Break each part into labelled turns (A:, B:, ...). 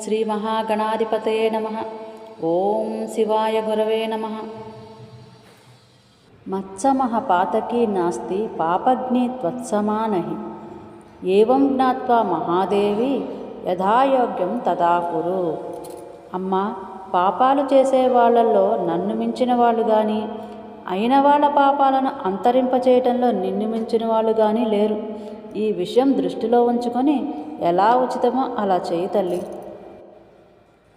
A: శ్రీ మహాగణాధిపతయే నమ. ఓం శివాయ గురవే నమ. మత్సమః పాతకీ నాస్తి పాపజ్ఞే త్వత్సమానహి. ఏవం జ్ఞాత్వా మహాదేవి యథాయోగ్యం తదా కురు. అమ్మ పాపాలు చేసే వాళ్ళల్లో నన్ను మించిన వాళ్ళు కానీ అయిన వాళ్ళ పాపాలను అంతరింపచేయటంలో నిన్ను మించిన వాళ్ళు కానీ లేరు. ఈ విషయం దృష్టిలో ఉంచుకొని ఎలా ఉచితమో అలా చేయి తల్లి.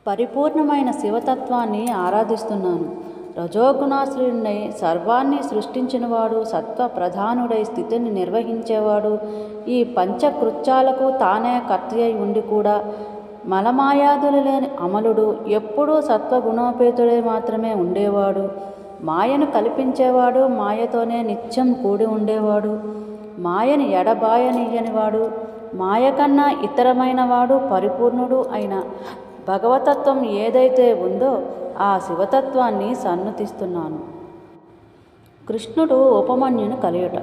A: పరిపూర్ణమైన శివతత్వాన్ని ఆరాధిస్తున్నాను. రజోగుణాశ్రుడినై సర్వాన్ని సృష్టించినవాడు సత్వ ప్రధానుడై స్థితిని నిర్వహించేవాడు. ఈ పంచకృత్యాలకు తానే కర్త అయి ఉండి కూడా మలమాయాదులు లేని అమలుడు ఎప్పుడూ సత్వగుణోపేతుడై మాత్రమే ఉండేవాడు. మాయను కల్పించేవాడు మాయతోనే నిత్యం కూడి ఉండేవాడు. మాయని ఎడబాయనియ్యనివాడు. మాయ కన్నా ఇతరమైన వాడు పరిపూర్ణుడు అయిన భగవతత్వం ఏదైతే ఉందో ఆ శివతత్వాన్ని సన్నతిస్తున్నాను. కృష్ణుడు ఉపమన్యుని కలియుట.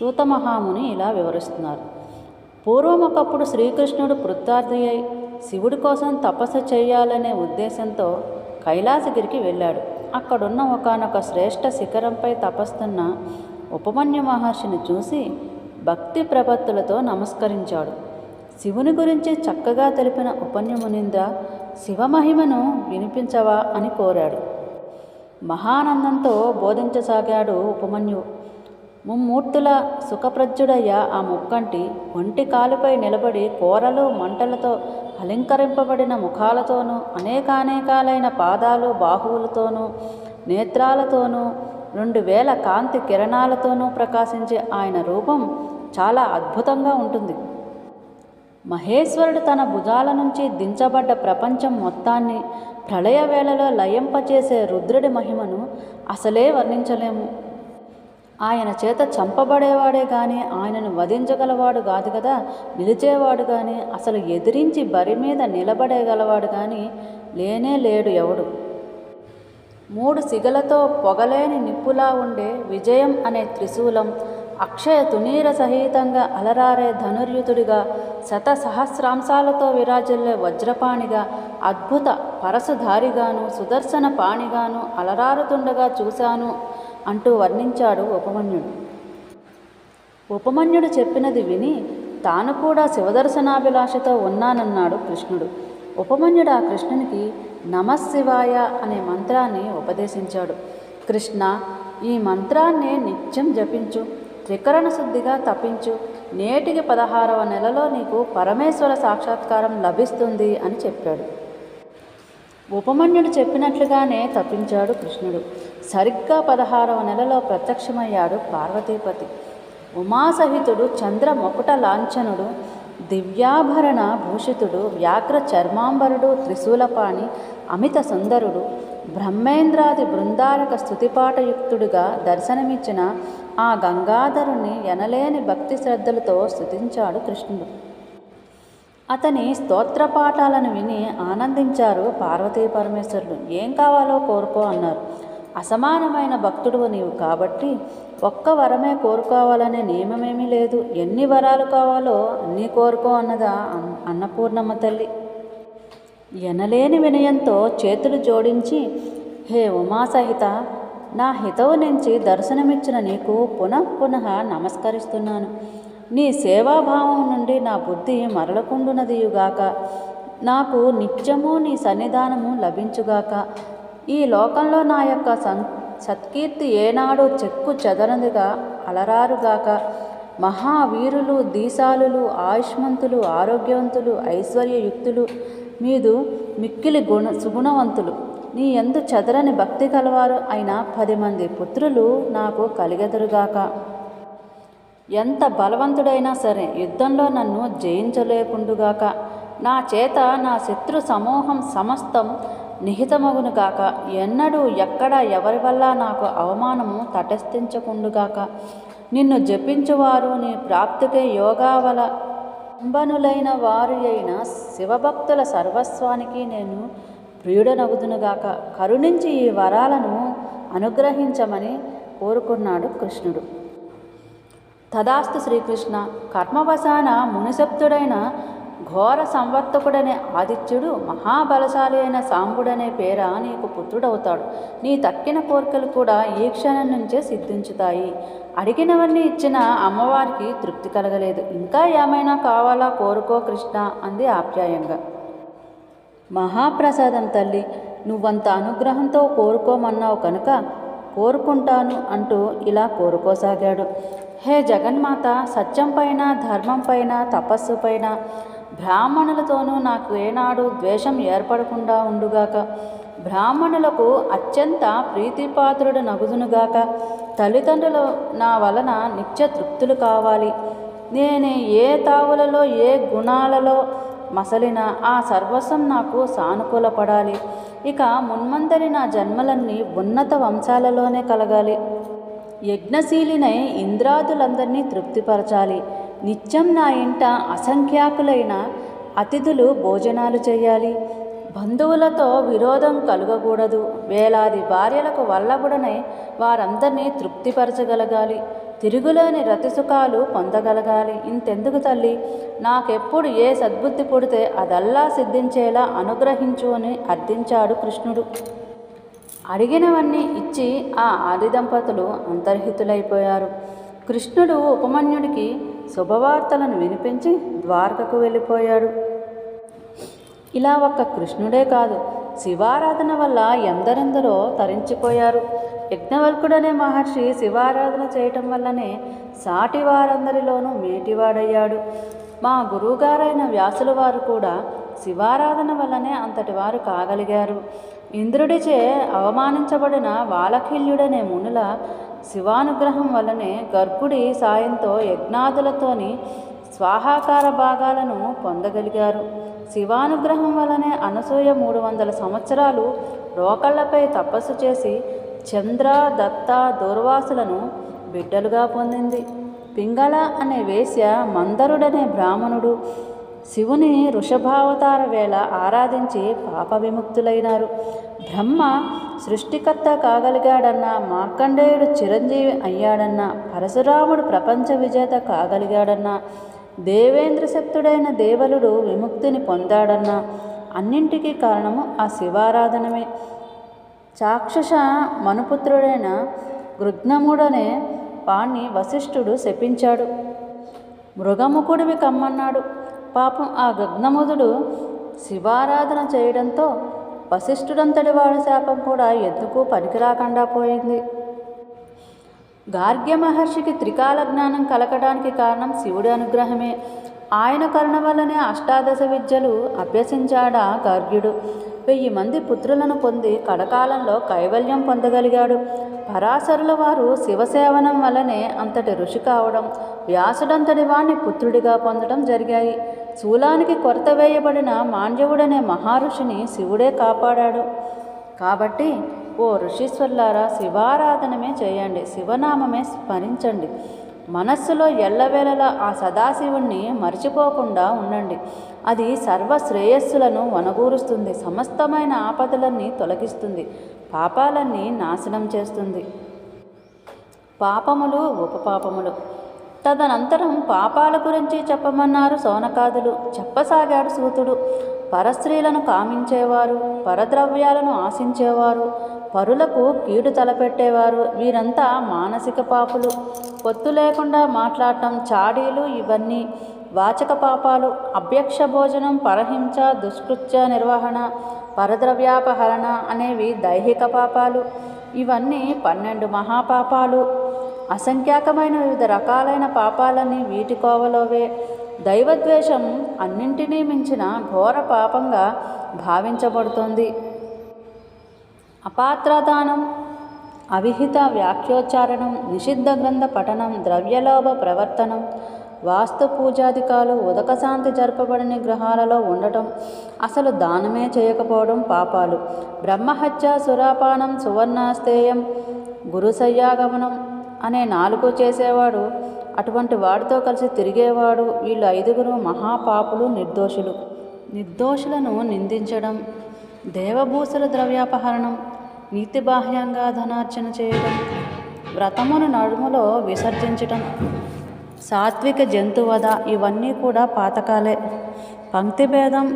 A: సూతమహాముని ఇలా వివరిస్తున్నారు. పూర్వం ఒకప్పుడు శ్రీకృష్ణుడు కృతార్థి అయి శివుడి కోసం తపస్సు చేయాలనే ఉద్దేశంతో కైలాసగిరికి వెళ్ళాడు. అక్కడున్న ఒకనొక శ్రేష్ఠ శిఖరంపై తపస్తున్న ఉపమన్యు మహర్షిని చూసి భక్తి ప్రపత్తులతో నమస్కరించాడు. శివుని గురించి చక్కగా తెలిపిన ఉపన్యమునింద్ర శివమహిమను వినిపించవా అని కోరాడు. మహానందంతో బోధించసాగాడు ఉపమన్యు. ముమ్మూర్తుల సుఖప్రజ్జుడయ్య ఆ ముక్కంటి ఒంటి కాలుపై నిలబడి కోరలు మంటలతో అలంకరింపబడిన ముఖాలతోనూ అనేకానేకాలైన పాదాలు బాహువులతోనూ నేత్రాలతోనూ రెండు వేల కాంతి కిరణాలతోనూ ప్రకాశించే ఆయన రూపం చాలా అద్భుతంగా ఉంటుంది. మహేశ్వరుడు తన భుజాల నుంచి దించబడ్డ ప్రపంచం మొత్తాన్ని ప్రళయ వేళలో లయింపచేసే రుద్రుడి మహిమను అసలే వర్ణించలేము. ఆయన చేత చంపబడేవాడే కానీ ఆయనను వధించగలవాడు కాదు కదా నిలిచేవాడు కానీ అసలు ఎదిరించి బరి మీద నిలబడేగలవాడు కానీ లేనే లేడు ఎవడు. మూడు సిగలతో పొగలేని నిప్పులా ఉండే విజయం అనే త్రిశూలం అక్షయ తునీర సహితంగా అలరారే ధనుర్యుతుడిగా శత సహస్రాంశాలతో విరాజిల్లే వజ్రపాణిగా అద్భుత పరసుధారిగాను సుదర్శన పాణిగాను అలరారుతుండగా చూశాను అంటూ వర్ణించాడు ఉపమన్యుడు. ఉపమన్యుడు చెప్పినది విని తాను కూడా శివదర్శనాభిలాషతో ఉన్నానన్నాడు కృష్ణుడు. ఉపమన్యుడు ఆ కృష్ణునికి నమశివాయ అనే మంత్రాన్ని ఉపదేశించాడు. కృష్ణ ఈ మంత్రాన్నే నిత్యం జపించు. త్రికరణ శుద్ధిగా తపించు. నేటికి పదహారవ నెలలో నీకు పరమేశ్వర సాక్షాత్కారం లభిస్తుంది అని చెప్పాడు. ఉపమన్యుడు చెప్పినట్లుగానే తప్పించాడు కృష్ణుడు. సరిగ్గా పదహారవ నెలలో ప్రత్యక్షమయ్యాడు పార్వతీపతి. ఉమాసహితుడు చంద్ర మొకుట లాంఛనుడు దివ్యాభరణ భూషితుడు వ్యాఘ్ర చర్మాంబరుడు త్రిశూలపాణి అమిత సుందరుడు బ్రహ్మేంద్రాది బృందారక స్థుతిపాఠయుక్తుడుగా దర్శనమిచ్చిన ఆ గంగాధరుణ్ణి ఎనలేని భక్తి శ్రద్ధలతో స్థుతించాడు కృష్ణుడు. అతని స్తోత్రపాఠాలను విని ఆనందించారు పార్వతీ పరమేశ్వరుడు. ఏం కావాలో కోరుకో అన్నారు. అసమానమైన భక్తుడు నీవు కాబట్టి ఒక్క వరమే కోరుకోవాలనే నియమమేమీ లేదు. ఎన్ని వరాలు కావాలో అన్నీ కోరుకో అన్నదా అన్- అన్నపూర్ణమ్మ తల్లి. ఎనలేని వినయంతో చేతులు జోడించి హే ఉమాసహిత నా హితవు నుంచి దర్శనమిచ్చిన నీకు పునః పునః నమస్కరిస్తున్నాను. నీ సేవాభావం నుండి నా బుద్ధి మరలకుండునదియుగాక. నాకు నిత్యము నీ సన్నిధానము లభించుగాక. ఈ లోకంలో నా యొక్క సం సత్కీర్తి ఏనాడు చెక్కు చెదరదుగా అలరారుగాక. మహావీరులు దీశాలులు ఆయుష్మంతులు ఆరోగ్యవంతులు ఐశ్వర్యయుక్తులు మీదు మిక్కిలి గుణ సుగుణవంతులు. నీ ఎందు చెదరని భక్తి కలవారు అయిన పది మంది పుత్రులు నాకు కలిగెదరుగాక. ఎంత బలవంతుడైనా సరే యుద్ధంలో నన్ను జయించలేకుండుగాక. నా చేత నా శత్రు సమూహం సమస్తం నిహితమగునుగాక. ఎన్నడూ ఎక్కడ ఎవరి వల్ల నాకు అవమానము తటస్థించకుండుగాక. నిన్ను జపించువారు నీ ప్రాప్తికే యోగావల అంబనులైన వారు అయిన శివభక్తుల సర్వస్వానికి నేను ప్రియుడనగుదునుగాక. కరుణించి ఈ వరాలను అనుగ్రహించమని కోరుకున్నాడు కృష్ణుడు. తదాస్తు శ్రీకృష్ణ కర్మవశాన మునిశబ్దుడైన ఘోర సంవర్తకుడనే ఆదిత్యుడు మహాబలశాలి అయిన సాంబుడనే పేర నీకు పుత్రుడవుతాడు. నీ తక్కిన కోరికలు కూడా ఈ క్షణం నుంచే సిద్ధించుతాయి. అడిగినవన్నీ ఇచ్చిన అమ్మవారికి తృప్తి కలగలేదు. ఇంకా ఏమైనా కావాలా? కోరుకో కృష్ణ అంది ఆప్యాయంగా. మహాప్రసాదం తల్లి నువ్వంత అనుగ్రహంతో కోరుకోమన్నావు కనుక కోరుకుంటాను అంటూ ఇలా కోరుకోసాగాడు. హే జగన్మాత సత్యం పైన ధర్మం పైన తపస్సు పైన బ్రాహ్మణులతోనూ నాకు ఏనాడు ద్వేషం ఏర్పడకుండా ఉండుగాక. బ్రాహ్మణులకు అత్యంత ప్రీతిపాత్రుడు నగుదునుగాక తల్లిదండ్రులు నా వలన నిత్య తృప్తులు కావాలి. నేను ఏ తావులలో ఏ గుణాలలో మసలిన ఆ సర్వస్వం నాకు సానుకూలపడాలి. ఇక మున్మందరి నా జన్మలన్నీ ఉన్నత వంశాలలోనే కలగాలి. యజ్ఞశీలినై ఇంద్రాదులందరినీ తృప్తిపరచాలి. నిత్యం నా ఇంట అసంఖ్యాకులైన అతిథులు భోజనాలు చేయాలి. బంధువులతో విరోధం కలగకూడదు. వేలాది భార్యలకు వల్లబుడనై వారందరినీ తృప్తిపరచగలగాలి. తిరుగులేని రతిసుఖాలు పొందగలగాలి. ఇంతెందుకు తల్లి? నాకెప్పుడు ఏ సద్బుద్ధి పుడితే అదల్లా సిద్ధించేలా అనుగ్రహించు అని అర్థించాడు కృష్ణుడు. అడిగినవన్నీ ఇచ్చి ఆ ఆది దంపతులు అంతర్హితులైపోయారు. కృష్ణుడు ఉపమన్యుడికి శుభవార్తలను వినిపించి ద్వారకకు వెళ్ళిపోయాడు. ఇలా ఒక్క కృష్ణుడే కాదు. శివారాధన వల్ల ఎందరెందరో తరించిపోయారు. యజ్ఞవల్కుడనే మహర్షి శివారాధన చేయటం వల్లనే సాటి వారందరిలోనూ మేటివాడయ్యాడు. మా గురువుగారైన వ్యాసుల వారు కూడా శివారాధన వల్లనే అంతటి వారు కాగలిగారు. ఇంద్రుడిచే అవమానించబడిన వాలకిల్యుడనే మునుల శివానుగ్రహం వల్లనే గర్గుడి సాయంతో యజ్ఞాదులతోని స్వాహాకార భాగాలను పొందగలిగారు. శివానుగ్రహం వలనే అనసూయ మూడు వందల సంవత్సరాలు రోకళ్ళపై తపస్సు చేసి చంద్ర దత్త దూర్వాసులను బిడ్డలుగా పొందింది. పింగళ అనే వేశ్య మందరుడనే బ్రాహ్మణుడు. శివుని వృషభావతార వేళ ఆరాధించి పాప విముక్తులైనారు. బ్రహ్మ సృష్టికర్త కాగలిగాడన్న మార్కండేయుడు చిరంజీవి అయ్యాడన్న పరశురాముడు ప్రపంచ విజేత కాగలిగాడన్న దేవేంద్ర శక్తుడైన దేవలుడు విముక్తిని పొందాడన్న అన్నింటికీ కారణము ఆ శివారాధనమే. చాక్షుష మనుపుత్రుడైన గృగ్నముడనే వాణ్ణి వశిష్ఠుడు శపించాడు. మృగముకుడివి కమ్మన్నాడు. పాపం ఆ గగ్నముదుడు శివారాధన చేయడంతో వశిష్ఠుడంతటి వాడి శాపం కూడా ఎందుకు పనికిరాకుండా పోయింది. గార్గ్య మహర్షికి త్రికాల జ్ఞానం కలగడానికి కారణం శివుడి అనుగ్రహమే. ఆయన కరుణ వల్లనే అష్టాదశ విద్యలు అభ్యసించాడా గార్గ్యుడు. వెయ్యి మంది పుత్రులను పొంది కడకాలంలో కైవల్యం పొందగలిగాడు. పరాశరుల వారు శివసేవనం వల్లనే అంతటి ఋషి కావడం వ్యాసుడంతటి వాణ్ణి పుత్రుడిగా పొందడం జరిగాయి. శూలానికి కొరత వేయబడిన మాండ్యవుడనే మహర్షిని శివుడే కాపాడాడు. కాబట్టి ఓ ఋషీశ్వర్లారా శివారాధనమే చేయండి శివనామమే స్మరించండి. మనస్సులో ఎల్లవేళలా ఆ సదాశివుణ్ణి మర్చిపోకుండా ఉండండి. అది సర్వ శ్రేయస్సులను వనగూరుస్తుంది సమస్తమైన ఆపదలన్నీ తొలగిస్తుంది పాపాలన్నీ నాశనం చేస్తుంది. పాపములు ఉపపాపములు. తదనంతరం పాపాల గురించి చెప్పమన్నారు సోనకాదులు. చెప్పసాగాడు సూతుడు. పరస్త్రీలను కామించేవారు పరద్రవ్యాలను ఆశించేవారు పరులకు కీడు తలపెట్టేవారు వీరంతా మానసిక పాపులు. పొత్తు లేకుండా మాట్లాడటం చాడీలు ఇవన్నీ. వాచక పాపాలు అభ్యక్ష భోజనం పరహింస దుష్కృత్య నిర్వహణ పరద్రవ్యాపహరణ అనేవి దైహిక పాపాలు. ఇవన్నీ పన్నెండు మహాపాపాలు. అసంఖ్యాకమైన వివిధ రకాలైన పాపాలన్నీ వీటి కోవలోవే. దైవద్వేషం అన్నింటినీ మించిన ఘోర పాపంగా భావించబడుతోంది. అపాత్రదానం అవిహిత వ్యాఖ్యోచ్చారణం నిషిద్ధ గ్రంథ పఠనం ద్రవ్యలోభ ప్రవర్తనం వాస్తు పూజాధికాలు ఉదకశాంతి జరపబడిన గ్రహాలలో ఉండటం అసలు దానమే చేయకపోవడం పాపాలు. బ్రహ్మహత్య సురాపానం సువర్ణాస్తేయం గురుసయ్యాగమనం అనే నాలుగు చేసేవాడు అటువంటి వాడితో కలిసి తిరిగేవాడు వీళ్ళు ఐదుగురు మహాపాపులు నిర్దోషులు. నిర్దోషులను నిందించడం దేవభూషల ద్రవ్యాపహరణం నీతిబాహ్యంగా ధనార్జన చేయడం వ్రతమును నడుములో విసర్జించటం సాత్విక జంతువధ ఇవన్నీ కూడా పాతకాలే. పంక్తి భేదం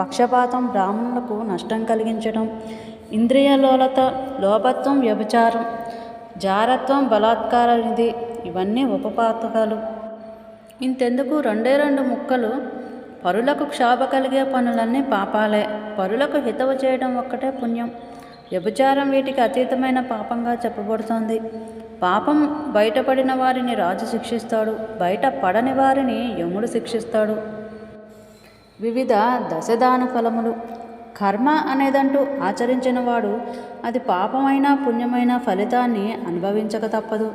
A: పక్షపాతం బ్రాహ్మణులకు నష్టం కలిగించడం ఇంద్రియలోలత లోపత్వం వ్యభిచారం జారత్వం బలాత్కారనిది ఇవన్నీ ఉపపాతకాలు. ఇంతెందుకు రెండే రెండు ముక్కలు? పరులకు క్షోభ కలిగే పనులన్నీ పాపాలే. పరులకు హితవు చేయడం ఒక్కటే పుణ్యం. వ్యభిచారం వీటికి అతీతమైన పాపంగా చెప్పబడుతోంది. పాపం బయటపడిన వారిని రాజు శిక్షిస్తాడు. బయట పడని వారిని యముడు శిక్షిస్తాడు. వివిధ దశదాన ఫలములు. కర్మ అనేదంటూ ఆచరించిన వాడు అది పాపమైన పుణ్యమైన ఫలితాన్ని అనుభవించక తప్పదు.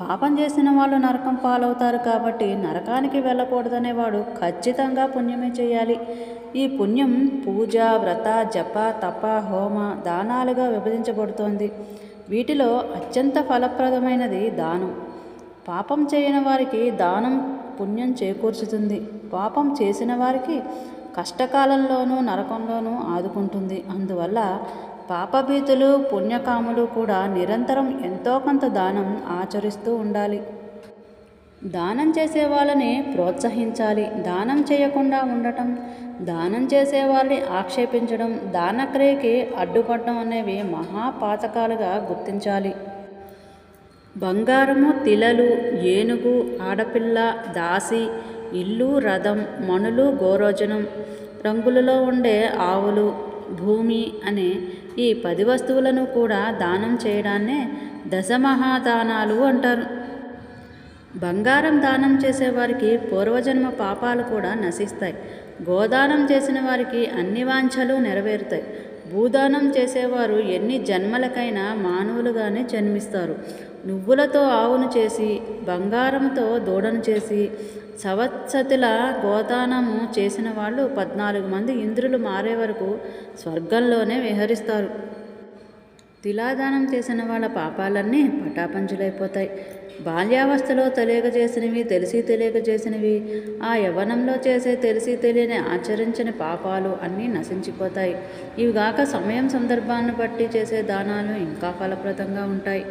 A: పాపం చేసిన వాళ్ళు నరకం పాలవుతారు కాబట్టి నరకానికి వెళ్ళకూడదనేవాడు ఖచ్చితంగా పుణ్యమే చేయాలి. ఈ పుణ్యం పూజ వ్రత జప తప హోమ దానాలుగా విభజించబడుతోంది. వీటిలో అత్యంత ఫలప్రదమైనది దానం. పాపం చేయని వారికి దానం పుణ్యం చేకూర్చుతుంది. పాపం చేసిన వారికి కష్టకాలంలోనూ నరకంలోనూ ఆదుకుంటుంది. అందువల్ల పాపభీతులు పుణ్యకాములు కూడా నిరంతరం ఎంతో కొంత దానం ఆచరిస్తూ ఉండాలి. దానం చేసే వాళ్ళని ప్రోత్సహించాలి. దానం చేయకుండా ఉండటం దానం చేసే వాళ్ళని ఆక్షేపించడం దానక్రియకి అడ్డుపడడం అనేవి మహాపాతకాలుగా గుర్తించాలి. బంగారము తిలలు ఏనుగు ఆడపిల్ల దాసి ఇల్లు రథం మణులు గోరోజనం రంగులలో ఉండే ఆవులు భూమి అనే ఈ పది వస్తువులను కూడా దానం చేయడాన్నే దశమహాదానాలు అంటారు. బంగారం దానం చేసేవారికి పూర్వజన్మ పాపాలు కూడా నశిస్తాయి. గోదానం చేసిన వారికి అన్ని వాంఛలు నెరవేరుతాయి. భూదానం చేసేవారు ఎన్ని జన్మలకైనా మానవులుగానే జన్మిస్తారు. నువ్వులతో ఆవును చేసి బంగారంతో దూడను చేసి సవత్సతుల గోదానము చేసిన వాళ్ళు పద్నాలుగు మంది ఇంద్రులు మారే వరకు స్వర్గంలోనే విహరిస్తారు. తిలాదానం చేసిన వాళ్ళ పాపాలన్నీ పటాపంచులైపోతాయి. బాల్యావస్థలో తెలియక చేసినవి తెలిసి తెలియక చేసినవి ఆ యవనంలో చేసే తెలిసి తెలియని ఆచరించని పాపాలు అన్నీ నశించిపోతాయి. ఇవిగాక సమయం సందర్భాన్ని బట్టి చేసే దానాలు ఇంకా ఫలప్రదంగా ఉంటాయి.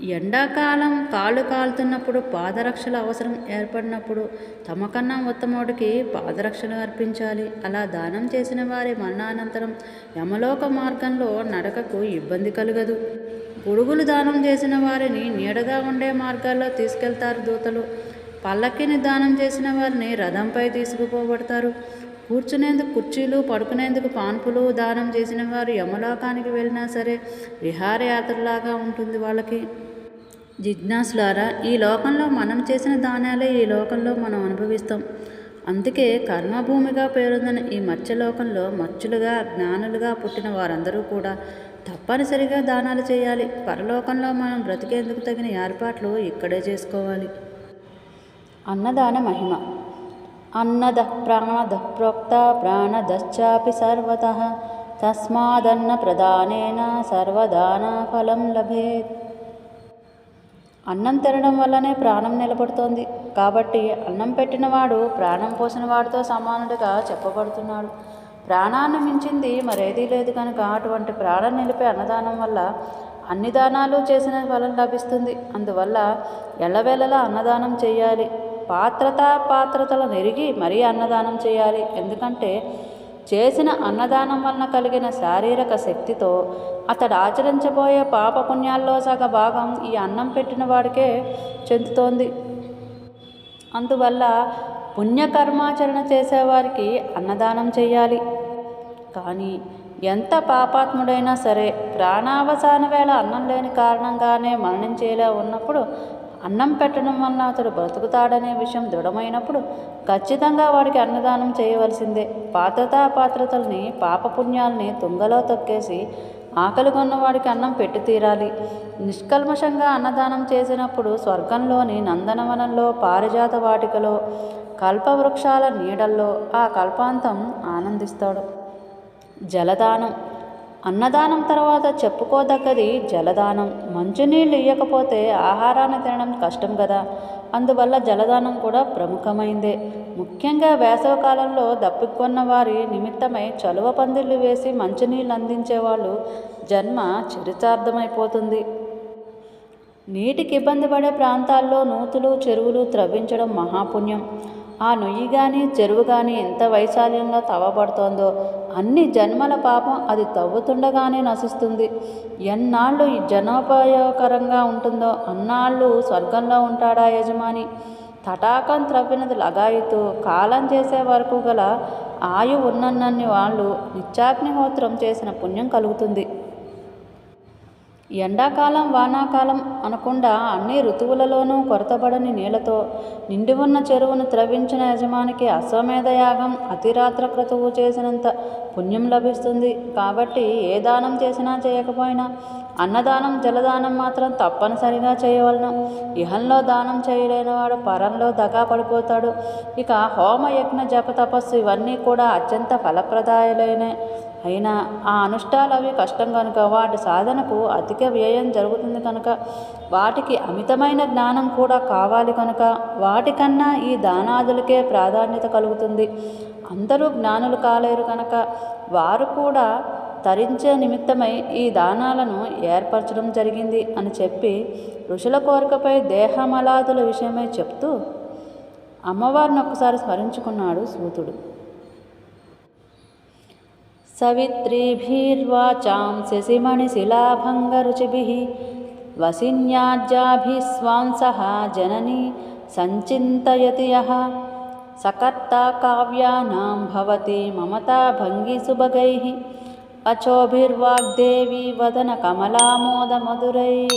A: ఎండాకాలం కాళ్ళు కాలుతున్నప్పుడు పాదరక్షల అవసరం ఏర్పడినప్పుడు తమకన్నా ఉత్తముడికి పాదరక్షలు అర్పించాలి. అలా దానం చేసిన వారి మరణానంతరం యమలోక మార్గంలో నడకకు ఇబ్బంది కలగదు. గొడుగులు దానం చేసిన వారిని నీడగా ఉండే మార్గాల్లో తీసుకెళ్తారు దూతలు. పల్లకిని దానం చేసిన వారిని రథంపై తీసుకుపోబడతారు. కూర్చునేందుకు కుర్చీలు పడుకునేందుకు పాన్పులు దానం చేసిన వారు యమలోకానికి వెళ్ళినా సరే విహారయాత్రలాగా ఉంటుంది వాళ్ళకి. జిజ్ఞాసులారా ఈ లోకంలో మనం చేసిన దానాలే ఈ లోకంలో మనం అనుభవిస్తాం. అందుకే కర్మభూమిగా పేరొందిన ఈ మత్స్యలోకంలో మత్స్యులుగా జ్ఞానులుగా పుట్టిన వారందరూ కూడా తప్పనిసరిగా దానాలు చేయాలి. పరలోకంలో మనం బ్రతికేందుకు తగిన ఏర్పాట్లు ఇక్కడే చేసుకోవాలి. అన్నదాన మహిమ. అన్నద ప్రాణద ప్రోక్త ప్రాణదశ్చాపి సర్వత తస్మాదన్న ప్రధానేన సర్వదాన ఫలం లభేత్. అన్నం తినడం వల్లనే ప్రాణం నిలబడుతోంది. కాబట్టి అన్నం పెట్టినవాడు ప్రాణం పోసిన వాడితో సమానుడిగా చెప్పబడుతున్నాడు. ప్రాణాన్ని మించింది మరేదీ లేదు కనుక అటువంటి ప్రాణం నిలిపే అన్నదానం వల్ల అన్ని దానాలు చేసిన ఫలం లభిస్తుంది. అందువల్ల ఎల్లవేళలా అన్నదానం చేయాలి. పాత్రత పాత్రతలను ఎరిగి మరీ అన్నదానం చేయాలి. ఎందుకంటే చేసిన అన్నదానం వలన కలిగిన శారీరక శక్తితో అతడు ఆచరించబోయే పాపపుణ్యాల్లో సగ భాగం ఈ అన్నం పెట్టిన వాడికే చెందుతోంది. అందువల్ల పుణ్యకర్మాచరణ చేసేవారికి అన్నదానం చేయాలి. కానీ ఎంత పాపాత్ముడైనా సరే ప్రాణావసాన వేళ అన్నం లేని కారణంగానే మరణించేలా ఉన్నప్పుడు అన్నం పెట్టడం వల్ల అతడు బ్రతుకుతాడనే విషయం దృఢమైనప్పుడు ఖచ్చితంగా వాడికి అన్నదానం చేయవలసిందే. పాత్రతా పాత్రతల్ని పాపపుణ్యాల్ని తుంగలో తొక్కేసి ఆకలి కొన్నవాడికి అన్నం పెట్టి తీరాలి. నిష్కల్మషంగా అన్నదానం చేసినప్పుడు స్వర్గంలోని నందనవనంలో పారిజాత వాటికలో కల్పవృక్షాల నీడల్లో ఆ కల్పాంతం ఆనందిస్తాడు. జలదానం అన్నదానం తర్వాత చెప్పుకోదగ్గది జలదానం. మంచినీళ్ళు ఇవ్వకపోతే ఆహారాన్ని తినడం కష్టం కదా అందువల్ల జలదానం కూడా ప్రముఖమైందే. ముఖ్యంగా వేసవకాలంలో దప్పికొన్న వారి నిమిత్తమై చలువ పందిళ్ళు వేసి మంచినీళ్ళు అందించే వాళ్ళు జన్మ చరితార్థమైపోతుంది. నీటికి ఇబ్బంది పడే ప్రాంతాల్లో నూతులు చెరువులు త్రవ్వించడం మహాపుణ్యం. ఆ నుయ్యి కానీ చెరువు కానీ ఎంత వైశాల్యంలో తవ్వబడుతోందో అన్ని జన్మల పాపం అది తవ్వుతుండగానే నశిస్తుంది. ఎన్నాళ్ళు ఈ జనోపయోగకరంగా ఉంటుందో అన్నాళ్ళు స్వర్గంలో ఉంటాడా యజమాని? తటాకం త్రవ్వినది లగాయితూ కాలం చేసే వరకు గల ఆయు ఉన్నన్నన్ని వాళ్ళు నిత్యాగ్నిహోత్రం చేసిన పుణ్యం కలుగుతుంది. ఎండాకాలం వానాకాలం అనకుండా అన్ని ఋతువులలోనూ కొరతబడని నీళ్ళతో నిండి ఉన్న చెరువును త్రవ్వించిన యజమానికి అశ్వమేధ యాగం అతిరాత్ర క్రతువు చేసినంత పుణ్యం లభిస్తుంది. కాబట్టి ఏ దానం చేసినా చేయకపోయినా అన్నదానం జలదానం మాత్రం తప్పనిసరిగా చేయవలను. ఇహంలో దానం చేయలేని వాడు పరంలో దగా పడిపోతాడు. ఇక హోమ యజ్ఞ జప తపస్సు ఇవన్నీ కూడా అత్యంత ఫలప్రదాయాలైన అయినా ఆ అనుష్ఠాలు అవి కష్టం కనుక వాటి సాధనకు అధిక వ్యయం జరుగుతుంది కనుక వాటికి అమితమైన జ్ఞానం కూడా కావాలి కనుక వాటికన్నా ఈ దానాదులకే ప్రాధాన్యత కలుగుతుంది. అందరూ జ్ఞానులు కాలేరు కనుక వారు కూడా తరించే నిమిత్తమై ఈ దానాలను ఏర్పరచడం జరిగింది అని చెప్పి ఋషుల కోరికపై దేహమలాదుల విషయమై చెప్తూ అమ్మవారిని ఒక్కసారి స్మరించుకున్నాడు సూతుడు సవిత్రీభిర్వాచాం శశిమణిశిలాభంగరుచిభిः వసిన్యాజ్యాభిస్వాంసः జననీ సంచింతయతి యः सकर्ता काव्यानां भवति ममता भङ्गिसुभगैः अचोभिर्वाग्देवी वदनकमलामोदमधुरैः